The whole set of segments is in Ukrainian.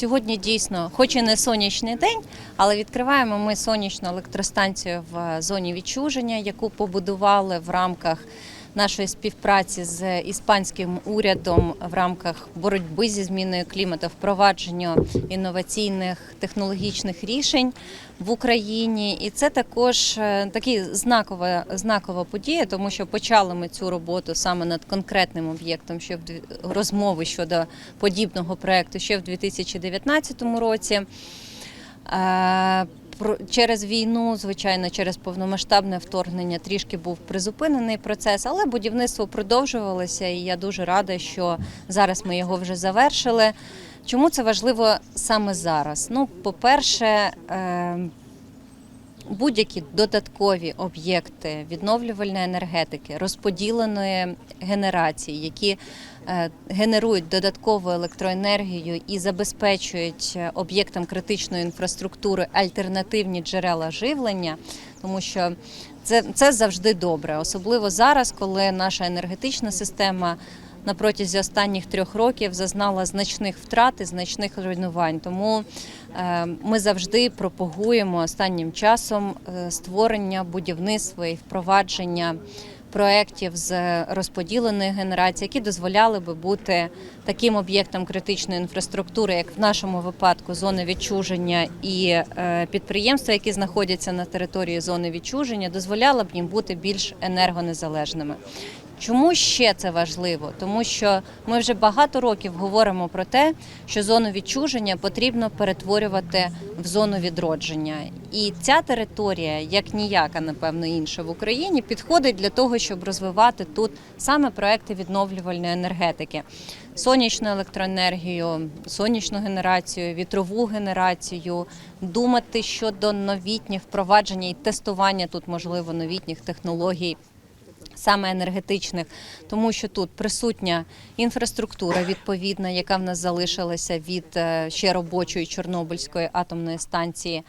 Сьогодні дійсно, хоч і не сонячний день, але відкриваємо ми сонячну електростанцію в зоні відчуження, яку побудували в рамках нашої співпраці з іспанським урядом в рамках боротьби зі зміною клімату, впровадження інноваційних технологічних рішень в Україні. І це також е, такі знакова, знакова подія, тому що почали ми цю роботу саме над конкретним об'єктом, що в розмови щодо подібного проекту ще в 2019 році. Через війну, звичайно, через повномасштабне вторгнення трішки був призупинений процес, але будівництво продовжувалося, і я дуже рада, що зараз ми його вже завершили. Чому це важливо саме зараз? Ну, по-перше, е, будь-які додаткові об'єкти відновлювальної енергетики, розподіленої генерації, які е, генерують додаткову електроенергію і забезпечують е, об'єктам критичної інфраструктури альтернативні джерела живлення, тому що це, це завжди добре, особливо зараз, коли наша енергетична система на протязі останніх трьох років зазнала значних втрат і значних руйнувань. Тому е, ми завжди пропагуємо останнім часом е, створення будівництва і впровадження проєктів з розподіленої генерації, які дозволяли би бути таким об'єктом критичної інфраструктури, як в нашому випадку зони відчуження і е, підприємства, які знаходяться на території зони відчуження, дозволяли б їм бути більш енергонезалежними. Чому ще це важливо? Тому що ми вже багато років говоримо про те, що зону відчуження потрібно перетворювати в зону відродження. І ця територія, як ніяка, напевно, інша в Україні, підходить для того, щоб розвивати тут саме проекти відновлювальної енергетики. Сонячну електроенергію, сонячну генерацію, вітрову генерацію, думати щодо новітніх впровадження і тестування тут можливо новітніх технологій саме енергетичних, тому що тут присутня інфраструктура відповідна, яка в нас залишилася від е, ще робочої Чорнобильської атомної станції.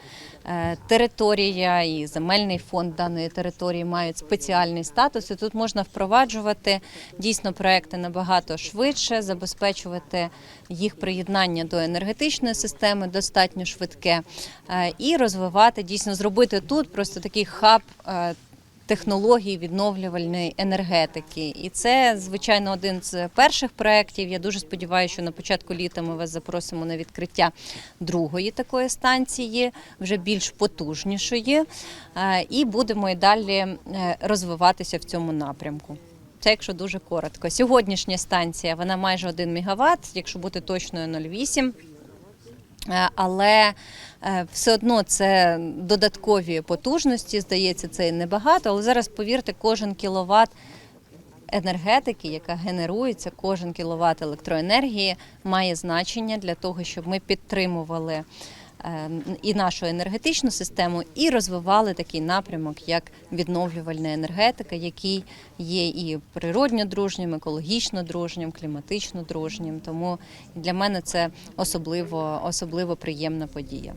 Е, Територія і земельний фонд даної території мають спеціальний статус. І тут можна впроваджувати дійсно проекти набагато швидше, забезпечувати їх приєднання до енергетичної системи достатньо швидке е, і розвивати дійсно зробити тут просто такий хаб. Технологій відновлювальної енергетики. І це, звичайно, один з перших проєктів. Я дуже сподіваюся, що на початку літа ми вас запросимо на відкриття другої такої станції, вже більш потужнішої, Е, і будемо і далі е, розвиватися в цьому напрямку. Це якщо дуже коротко. Сьогоднішня станція вона майже 1 МВт, якщо бути точною 0,8. Е, Але е, все одно це додаткові потужності, здається, це небагато. Але зараз повірте, кожен кіловат енергетики, яка генерується, кожен кіловат електроенергії має значення для того, щоб ми підтримували і нашу енергетичну систему, і розвивали такий напрямок, як відновлювальна енергетика, який є і природньо дружнім, екологічно дружнім, кліматично дружнім. Тому для мене це особливо, особливо приємна подія.